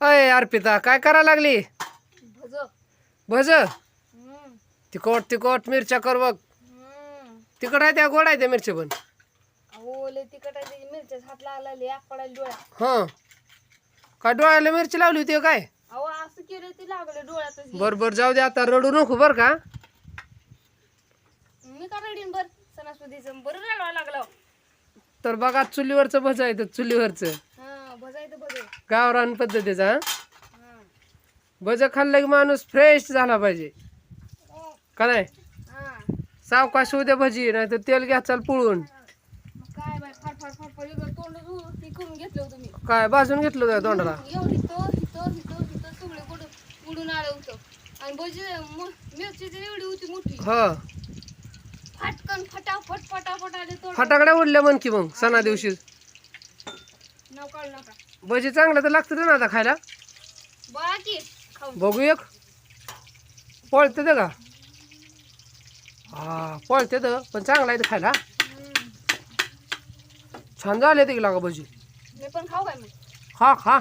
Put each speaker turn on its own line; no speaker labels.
अय अर्पिता काय करा लागली?
भज.
तिखट तिखट मिरच्या कर बघ. तिखट आहे त्या गोड आहे त्या मिरच्या पण. हां. काय डोळ्याला मिरची लावली होती काय? बर बर जाऊ दे आता रडू नको बर का?
मी का रडीन बर? सणासुदीचं. बरं रडवा लागलं.
तर बघा चुलीवरचं भज आहे तर चुलीवरचं. गावरान पद्धतीचा हं?
हा.
भज खाल्लं की माणूस फ्रेश झाला पाहिजे. का नाही?
हा.
सावकाश उद्या भजी नाही तर तेल घ्या चाल पुळून.
काय हे
भाजून घेतलं होतं तोंडाला? ह फटाकड्या उडल्या म्हण की मग सणा दिवशी
नाव काढू नका.
भजी चांगलं तर लागतं ना आता खायला.
बघा की खाऊन
बघू एक. पळते ते का? हा पळते तर पण चांगला आहे ते खायला.
हम्म.
छान झाले ते लागा भजी.
मी पण खाऊ काय मग?
खा खा.